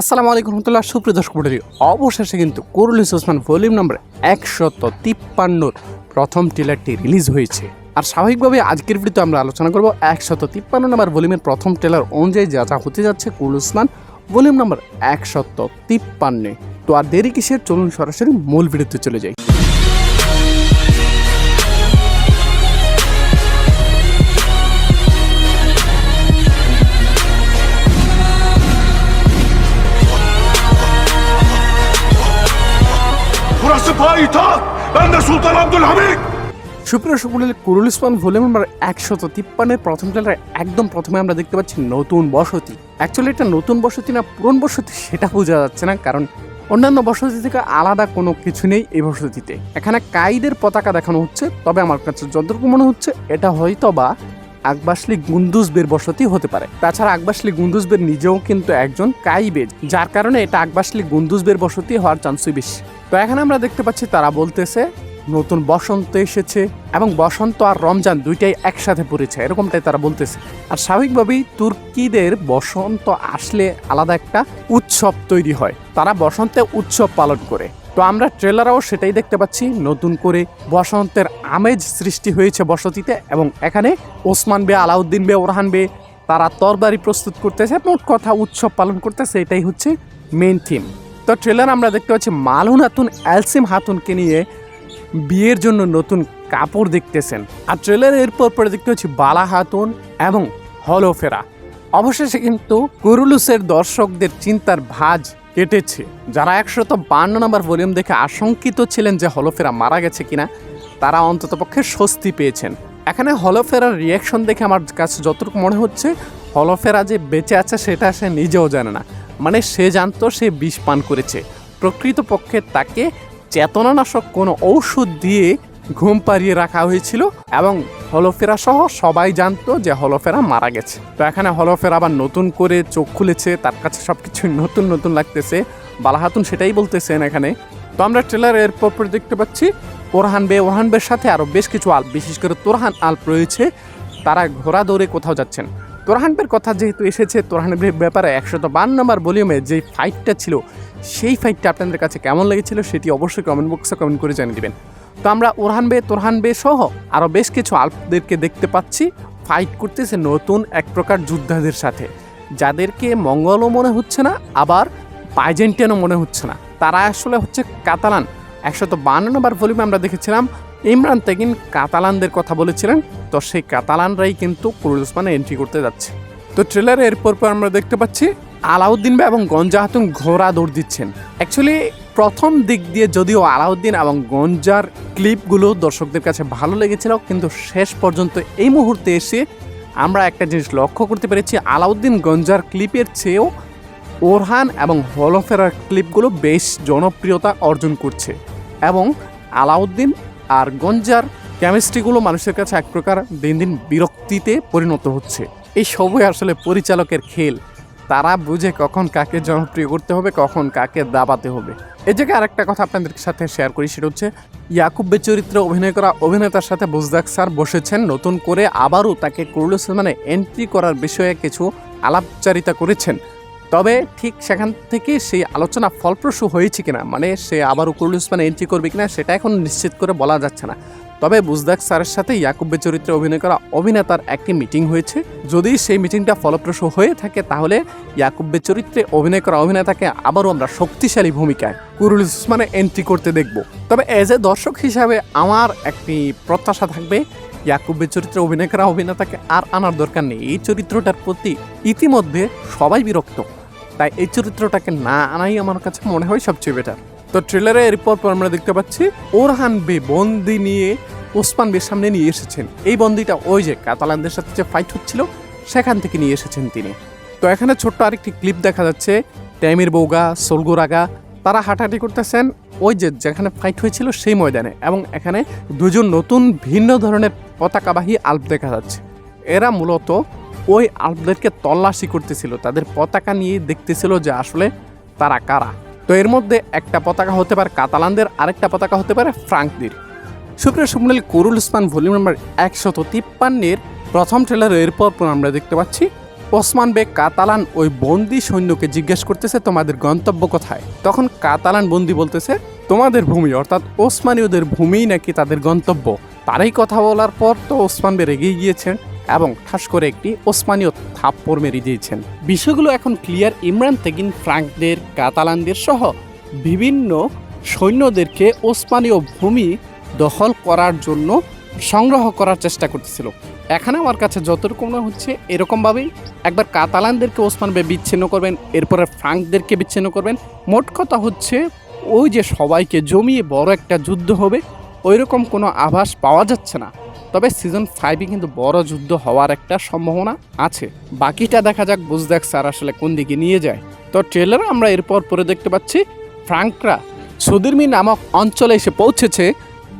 আসসালামু আলাইকুম রহমতুল্লাহ, সুপ্রিয় দর্শক মন্ডলী। অবশেষে কিন্তু করুল ওসমান ভলিউম নাম্বার একশত তিপ্পান্নর প্রথম ট্রেলারটি রিলিজ হয়েছে। আর স্বাভাবিকভাবে আজকের ভিডিওতে আমরা আলোচনা করব একশত তিপ্পান্ন নাম্বার ভলিউমের প্রথম ট্রেলার অনুযায়ী যা যা হতে যাচ্ছে করুল ওসমান ভলিউম নাম্বার একশত তিপ্পান্নে। তো আর দেরি কিসের? চলুন সরাসরি মূল ভিডিওতে চলে যাই। Burası payitaht. Ben de Sultan Abdülhamit. সুপ্রিয় সকলের কুরুল ভলিউম নাম্বার একশত তিপ্পান্নের প্রথম ট্রেলারে একদম প্রথমে আমরা দেখতে পাচ্ছি নতুন বসতি অ্যাকচুয়ালি এটা নতুন বসতি না, পুরন বসতি সেটা বোঝা যাচ্ছে না, কারণ অন্যান্য বসতি থেকে আলাদা কোনো কিছু নেই এই বসতিতে এখানে কাইদের পতাকা দেখানো হচ্ছে, তবে আমার কাছে যতটুকু মনে হচ্ছে, এটা হয়তো বা আকবাসলি গুন্দুজবের বসতি হতে পারে তাছাড়া আকবাসলি গুন্দুজবের নিজেও কিন্তু একজন কাইবেজ, যার কারণে এটা আকবাসলি গুন্দুজবের বসতি হওয়ার চান্সই বেশি তো এখানে আমরা দেখতে পাচ্ছি তারা বলতেছে, নতুন বসন্ত এসেছে এবং বসন্ত আর রমজান দুইটাই একসাথে পড়েছে, এরকমটাই তারা বলতেছে। আর স্বাভাবিকভাবেই তুর্কিদের বসন্ত আসলে আলাদা একটা উৎসব তৈরি হয়, তারা বসন্তে উৎসব পালন করে। তো আমরা ট্রেলারও সেটাই দেখতে পাচ্ছি, নতুন করে বসন্তের আমেজ সৃষ্টি হয়েছে বসতিতে এবং এখানে ওসমান বে, আলাউদ্দিন বে, ওরহান বে, তারা তরবারি প্রস্তুত করতেছে, মোট কথা উৎসব পালন করতেছে, এটাই হচ্ছে মেন থিম তো ট্রেলার আমরা দেখতে পাচ্ছি মালুন হাতুন, অ্যালসিম হাতুনকে নিয়ে বিয়ের জন্য নতুন কাপড় দেখতেছেন। আর ট্রেলার এরপর পরে দেখতে পাচ্ছি বালা হাতুন এবং হলোফেরা অবশেষে কিন্তু কুরুলুসের দর্শকদের চিন্তার ভাঁজ কেটেছে। যারা একশত বান্ন নম্বর ভলিউম দেখে আশঙ্কিত ছিলেন যে হলোফেরা মারা গেছে কিনা, তারা অন্ততপক্ষে স্বস্তি পেয়েছেন। এখানে হলোফেরার রিয়াকশন দেখে আমার কাছে যতটুকু মনে হচ্ছে হলোফেরা যে বেঁচে আছে সেটা সে নিজেও জানে না। মানে সে জানতো সে বিষ পান করেছে। প্রকৃতপক্ষে তাকে চেতনানাশক কোনো ঔষধ দিয়ে ঘুম পাড়িয়ে রাখা হয়েছিল এবং হলফেরা সহ সবাই জানতো যে হলফেরা মারা গেছে। তো এখানে হলফেরা আবার নতুন করে চোখ খুলেছে, তার কাছে সব কিছু নতুন নতুন লাগতেছে। বালাহাতুন সেটাই বলতেছেন এখানে। তো আমরা ট্রেলার এরপর পরে দেখতে পাচ্ছি, ওরহান বে, ওরহান বের সাথে আরও বেশ কিছু আল্প বিশেষ করে তোরহান আল্প রয়েছে। তারা ঘোড়া দৌড়ে কোথাও যাচ্ছেন। তোরহানবের কথা যেহেতু এসেছে তোরহানবের ব্যাপারে একশত বান্ন নম্বর ভলিউমে যে ফাইটটা ছিল, সেই ফাইটটা আপনাদের কাছে কেমন লেগেছিল সেটি অবশ্যই কমেন্ট বক্সে কমেন্ট করে জানিয়ে দেবেন। তো আমরা ওরহান বে তোরহান বে সহ আরও বেশ কিছু আল্পদেরকে দেখতে পাচ্ছি। ফাইট করতেছে নতুন এক প্রকার যোদ্ধাদের সাথে। যাদেরকে মঙ্গলও মনে হচ্ছে না, আবার পাইজেন্টিয়ানও মনে হচ্ছে না। তারা আসলে হচ্ছে কাতালান। একশত বান্ন নম্বর ভলিউমে আমরা দেখেছিলাম ইমরান তেগিন কাতালানদের কথা বলেছিলেন, তো সেই কাতালানরাই কিন্তু কুরুল ওসমানে এন্ট্রি করতে যাচ্ছে। তো ট্রেলারে এরপর পর আমরা দেখতে পাচ্ছি, আলাউদ্দিন বে এবং গঞ্জা হাতুন ঘোড়া দৌড় দিচ্ছেন। অ্যাকচুয়ালি প্রথম দিক দিয়ে যদিও আলাউদ্দিন এবং গঞ্জার ক্লিপগুলো দর্শকদের কাছে ভালো লেগেছিল, কিন্তু শেষ পর্যন্ত এই মুহূর্তে এসে আমরা একটা জিনিস লক্ষ্য করতে পেরেছি, আলাউদ্দিন গঞ্জার ক্লিপের চেয়েও ওরহান এবং হলফেরার ক্লিপগুলো বেশ জনপ্রিয়তা অর্জন করছে। এবং আলাউদ্দিন আর গঞ্জার কেমিস্ট্রিগুলো মানুষের কাছে এক প্রকার দিন দিন বিরক্তিতে পরিণত হচ্ছে। এই সবই আসলে পরিচালকের খেল। তারা বুঝে কখন কাকে জনপ্রিয় করতে হবে, কখন কাকে দাবাতে হবে। এই জায়গায় আরেকটা কথা আপনাদের সাথে শেয়ার করি, সেটা হচ্ছে ইয়াকুব্বের চরিত্রে অভিনয় করা অভিনেতার সাথে বুজদাক স্যার বসেছেন। নতুন করে আবারও তাকে কুরুল মানে এন্ট্রি করার বিষয়ে কিছু আলাপচারিতা করেছেন। তবে ঠিক সেখান থেকে সেই আলোচনা ফলপ্রসূ হয়েছে কিনা মানে সে আবার কুরুল উসমানে এন্ট্রি করবে কিনা, সেটা এখন নিশ্চিত করে বলা যাচ্ছে না। তবে বুজদাক স্যারের সাথে ইয়াকুব্বের চরিত্রে অভিনয় করা অভিনেতার একটি মিটিং হয়েছে। যদি সেই মিটিংটা ফলপ্রসূ হয়ে থাকে, তাহলে ইয়াকুব্বের চরিত্রে অভিনয় করা অভিনেতাকে আবারও আমরা শক্তিশালী ভূমিকায় কুরুল উসমানে এন্ট্রি করতে দেখব। তবে এজ এ দর্শক হিসাবে আমার একটি প্রত্যাশা থাকবে ইয়াকুবের চরিত্রে অভিনয় করা অভিনেতাকে আর আনার দরকার নেই। এই চরিত্রটার প্রতি ইতিমধ্যে সবাই বিরক্ত। তাই এই চরিত্রটাকে না আনাই আমার কাছে মনে হয় সবচেয়ে বেটার তো ট্রেলারে এরপর পর আমরা দেখতে পাচ্ছি, ওরহান বে বন্দি নিয়ে ওসমান বের সামনে নিয়ে এসেছেন। এই বন্দিটা ওই যে কাতালানদের সাথে যে ফাইট হচ্ছিল, সেখান থেকে নিয়ে এসেছেন তিনি। তো এখানে ছোট্ট আরেকটি ক্লিপ দেখা যাচ্ছে ট্যামির বৌগা সোলগোরাগা তারা হাঁটাহাঁটি করতেছেন, ওই যে যেখানে ফাইট হয়েছিল সেই ময়দানে। এবং এখানে দুজন নতুন ভিন্ন ধরনের পতাকাবাহী আল্প দেখা যাচ্ছে। এরা মূলত ওই আল্পদেরকে তল্লাশি করতেছিল, তাদের পতাকা নিয়ে দেখতেছিল যে আসলে তারা কারা। তো এর মধ্যে একটা পতাকা হতে পারে কাতালানদের, আরেকটা পতাকা হতে পারে ফ্রাঙ্কদের। সুপ্রিয় সুমনাল কুরুল উসমান ভলিউম নাম্বার একশত তিপ্পান্নের প্রথম ট্রেলার, এরপর পর আমরা দেখতে পাচ্ছি ওসমান বেগ কাতালান ওই বন্দি সৈন্যকে জিজ্ঞেস করতেছে, তোমাদের গন্তব্য কোথায়? তখন কাতালান বন্দি বলতেছে, তোমাদের ভূমি, অর্থাৎ ওসমানীয়দের ভূমিই নাকি তাদের গন্তব্য? তারাই কথা বলার পর তো ওসমান বে রেগেই গিয়েছেন। এবং ঠাস করে একটি ওসমানীয় থাপ্পড় মেরে দিয়েছেন। বিষয়গুলো এখন ক্লিয়ার ইমরান তেগিন, ফ্রাঙ্কদের, কাতালানদের সহ বিভিন্ন সৈন্যদেরকে ওসমানীয় ভূমি দখল করার জন্য সংগ্রহ করার চেষ্টা করতেছিল। এখানে আমার কাছে যতটুকু মনে হচ্ছে এরকমভাবেই একবার কাতালানদেরকে ওসমান বে বিচ্ছিন্ন করবেন, এরপরে ফ্রাঙ্কদেরকে বিচ্ছিন্ন করবেন। মোট কথা হচ্ছে ওই যে সবাইকে জমিয়ে বড় একটা যুদ্ধ হবে ওই রকম কোনো আভাস পাওয়া যাচ্ছে না। তবে সিজন ফাইভে কিন্তু বড় যুদ্ধ হওয়ার একটা সম্ভাবনা আছে। বাকিটা দেখা যাক বুঝ দেখ স্যার আসলে কোন দিকে নিয়ে যায়। তো ট্রেলার আমরা এরপর পরে দেখতে পাচ্ছি, ফ্রাঙ্করা সুদিরমি নামক অঞ্চলে এসে পৌঁছেছে।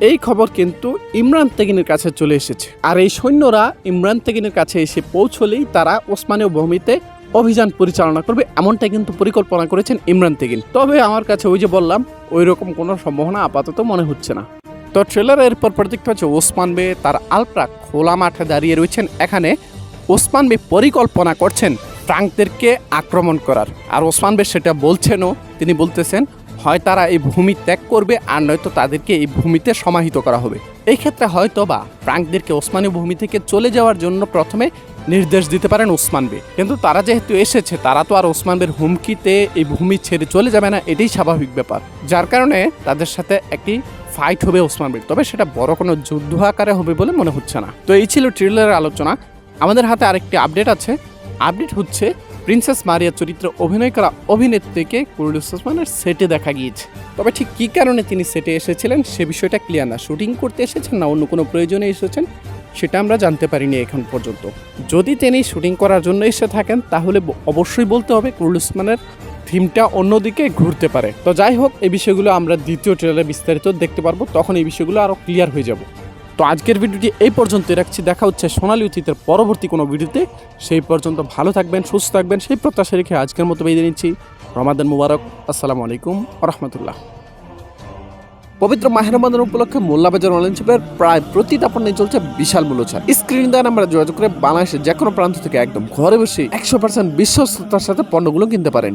এই খবর কিন্তু ইমরান তেগিনের কাছে চলে এসেছে। আর এই সৈন্যরা ইমরান তেগিনের কাছে এসে পৌঁছলেই তারা ওসমানীয় ভূমিতে অভিযান পরিচালনা করবে, এমনটা কিন্তু পরিকল্পনা করেছেন ইমরান তেগিন। তবে আমার কাছে ওই যে বললাম ওই রকম কোনো সম্ভাবনা আপাতত মনে হচ্ছে না। তো ট্রেলার এরপর পর দেখতে পাচ্ছি ওসমান বে তার আলপ্রা খোলা মাঠে দাঁড়িয়ে রয়েছেন। এখানে ওসমান বে পরিকল্পনা করছেন ফ্রাঙ্কদেরকে আক্রমণ করার। আর ওসমান বে সেটা বলছেনও, তিনি বলতেছেন, হয় তারা এই ভূমি ত্যাগ করবে আর নয়তো তাদেরকে এই ভূমিতে সমাহিত করা হবে। এই ক্ষেত্রে হয়তো বা ফ্রাঙ্কদেরকে ওসমানী ভূমি থেকে চলে যাওয়ার জন্য প্রথমে নির্দেশ দিতে পারেন ওসমান বে। কিন্তু তারা যেহেতু এসেছে, তারা তো আর ওসমান বের হুমকিতে এই ভূমি ছেড়ে চলে যাবে না, এটাই স্বাভাবিক ব্যাপার। যার কারণে তাদের সাথে একটি ফাইট হবে ওসমান বের তবে সেটা বড় কোনো যুদ্ধ আকারে হবে বলে মনে হচ্ছে না। তো এই ছিল ট্রেলারের আলোচনা। আমাদের হাতে আরেকটি আপডেট আছে। আপডেট হচ্ছে প্রিন্সেস মারিয়া চরিত্রে অভিনয় করা অভিনেত্রীকে কুরুলুস ওসমানের সেটে দেখা গিয়েছে। তবে ঠিক কী কারণে তিনি সেটে এসেছিলেন সে বিষয়টা ক্লিয়ার না। শুটিং করতে এসেছেন না, অন্য কোনো প্রয়োজনে এসেছেন, সেটা আমরা জানতে পারিনি এখন পর্যন্ত। যদি তিনি শুটিং করার জন্য এসে থাকেন, তাহলে অবশ্যই বলতে হবে কুরুল ওসমানের থিমটা অন্যদিকে ঘুরতে পারে। তো যাই হোক, এই বিষয়গুলো আমরা দ্বিতীয় ট্রেলারে বিস্তারিত দেখতে পারব, তখন এই বিষয়গুলো আরও ক্লিয়ার হয়ে যাব। তো আজকের ভিডিওটি এই পর্যন্ত রাখছি, দেখা হচ্ছে সোনালী অতীতের পরবর্তী কোনো ভিডিওতে। সেই পর্যন্ত ভালো থাকবেন, সুস্থ থাকবেন, সেই প্রত্যাশা রেখে আজকের মতো বেঁধে নিচ্ছি। রমাদান মুবারক, আসসালামু আলাইকুম রহমতুল্লাহ। পবিত্র মাহের রমাদান উপলক্ষে মোল্লাবাজার অনলাইন শপের প্রায় প্রতিটা পণ্যে চলছে বিশাল মূল্য ছাড় স্ক্রিন দ্বারা আমরা যোগাযোগ করে বাংলাদেশের যে কোনো প্রান্ত থেকে একদম ঘরে বসে একশো পার্সেন্ট বিশ্বস্ততার সাথে পণ্যগুলো কিনতে পারেন।